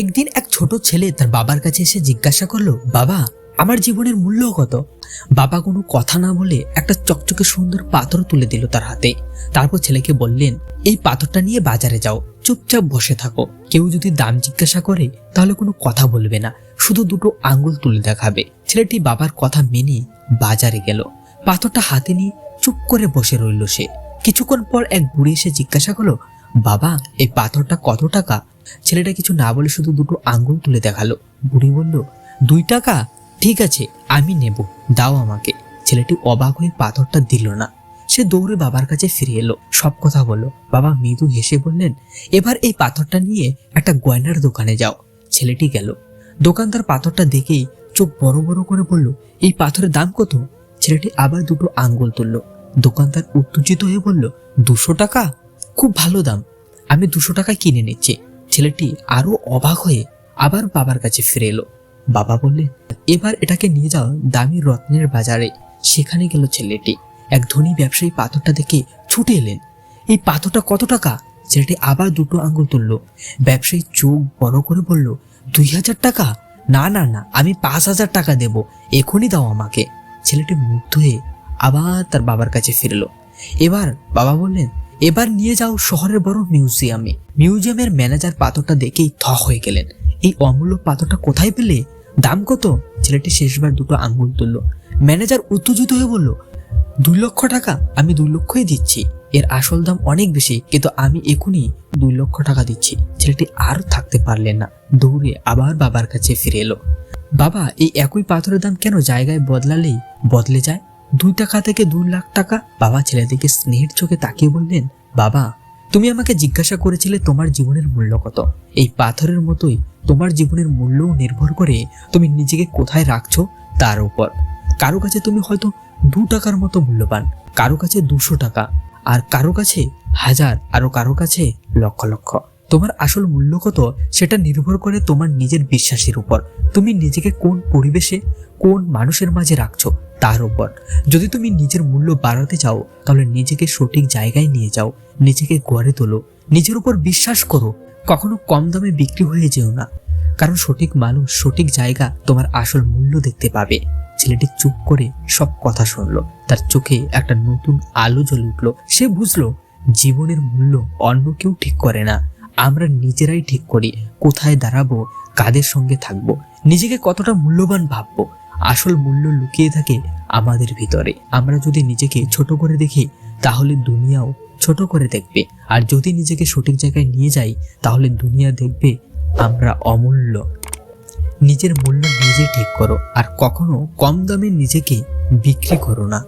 একদিন এক ছোট ছেলে তার বাবার কাছে এসে জিজ্ঞাসা করল, বাবা, আমার জীবনের মূল্য কত? বাবা কোনো কথা না বলে একটা চকচকে সুন্দর পাথর তুলে দিল তার হাতে। তারপর ছেলেকে বললেন, এই পাথরটা নিয়ে বাজারে যাও, চুপচাপ বসে থাকো। কেউ যদি দাম জিজ্ঞাসা করে, তাহলে কোনো কথা বলবে না, শুধু দুটো আঙ্গুল তুলে দেখাবে। ছেলেটি বাবার কথা মেনে বাজারে গেল। পাথরটা হাতে নিয়ে চুপ করে বসে রইল সে। কিছুক্ষণ পর এক বুড়ি এসে জিজ্ঞাসা করল, বাবা, এই পাথরটা কত টাকা? ছেলেটা কিছু না বলে শুধু দুটো আঙ্গুল তুলে দেখাল। বুড়ি বলল, দুই টাকা? ঠিক আছে, আমি নেব। দাও আমাকে। ছেলেটি অবাক হয়ে পাথরটা দিল না। সে দৌড়ে বাবার কাছে ফিরে এলো। সব কথা বলল। বাবা মৃদু হেসে বললেন, এবার এই পাথরটা নিয়ে একটা গয়নার দোকানে যাও। ছেলেটি গেল। দোকানদার পাথরটা দেখেই চোখ বড় বড় করে বলল, এই পাথরের দাম কত? ছেলেটি আবার দুটো আঙ্গুল তুলল। দোকানদার উত্তেজিত হয়ে বলল, দুশো টাকা? খুব ভালো দাম। আমি দুশো টাকা কিনে নিচ্ছি। ছেলেটি আরও অবাক হয়ে আবার বাবার কাছে ফিরে এলো। বাবা বললেন এবার এটাকে নিয়ে যাও দামি রত্নের বাজারে। সেখানে গেল ছেলেটি। এক ধনী ব্যবসায়ী পাথরটা দেখে ছুটে এলেন। এই পাথরটা কত টাকা? ছেলেটি আবার দুটো আঙ্গুল তুলল। ব্যবসায়ী চোখ বড় করে বলল, দুই হাজার টাকা? না না না, আমি পাঁচ হাজার টাকা দেব। এখনই দাও আমাকে। ছেলেটি মুগ্ধ হয়ে আবার তার বাবার কাছে ফিরলো। এবার বাবা বললেন এবার নিয়ে যাও শহরের বড় মিউজিয়ামে। মিউজিয়ামের ম্যানেজার পাথরটা দেখেই থ হয়ে গেলেন। এই অমূল্য পাথরটা কোথায় পেলে? দাম কত? ছেলেটি শেষবার দুটো আঙ্গুল তুলল। ম্যানেজার উত্তেজিত হয়ে বলল দুই লক্ষ টাকা, আমি দুই লক্ষই দিচ্ছি। এর আসল দাম অনেক বেশি, কিন্তু আমি এখনই দুই লক্ষ টাকা দিচ্ছি। ছেলেটি আর থাকতে পারলেন না। দৌড়ে আবার বাবার কাছে ফিরে এলো। বাবা, এই একই পাথরের দাম কেন জায়গায় বদলালেই বদলে যায়? দুই টাকা থেকে দু লাখ টাকা? বাবা ছেলেটিকে স্নেহের চোখে তাকিয়ে বললেন, বাবা, তুমি আমাকে জিজ্ঞাসা করেছিলে তোমার জীবনের মূল্য কত? এই পাথরের মতোই তোমার জীবনের মূল্যও নির্ভর করে তুমি নিজেকে কোথায় রাখছো তার উপর। কারও কাছে তুমি হয়তো দু টাকার মতো মূল্যবান, কারও কাছে দুশো টাকা, আর কারও কাছে হাজার, আরও কারও কাছে লক্ষ লক্ষ। তোমার আসল মূল্য কত সেটা নির্ভর করে তোমার নিজের বিশ্বাসের উপর। তুমি নিজেকে কোন পরিবেশে, কোন মানুষের মাঝে রাখছো তার উপর। যদি তুমি নিজের মূল্য বাড়াতে চাও, তাহলে নিজেকে সঠিক জায়গায় নিয়ে যাও, নিজেকে গড়ে তোলো, নিজের উপর বিশ্বাস করো। কখনো কম দামে বিক্রি হয়ে যেও না। কারণ সঠিক মানুষ, সঠিক জায়গা তোমার আসল মূল্য দেখতে পাবে। ছেলেটি চুপ করে সব কথা শুনলো। তার চোখে একটা নতুন আলো জ্বলে উঠল। সে বুঝলো, জীবনের মূল্য অন্য কেউ ঠিক করে না। আমরা নিজেরাই ঠিক করি কোথায় দাঁড়াবো, কাদের সঙ্গে থাকব, নিজেকে কতটা মূল্যবান ভাববো, আসল মূল্য লুকিয়ে থাকে আমাদের ভিতরে। আমরা যদি নিজেকে ছোট করে দেখি, তাহলে দুনিয়াও ছোট করে দেখবে। আর যদি নিজেকে সঠিক জায়গায় নিয়ে যাই, তাহলে দুনিয়া দেখবে আমরা অমূল্য। নিজের মূল্য নিজে ঠিক করো, আর কখনো কম দামে নিজেকে বিক্রি করো না।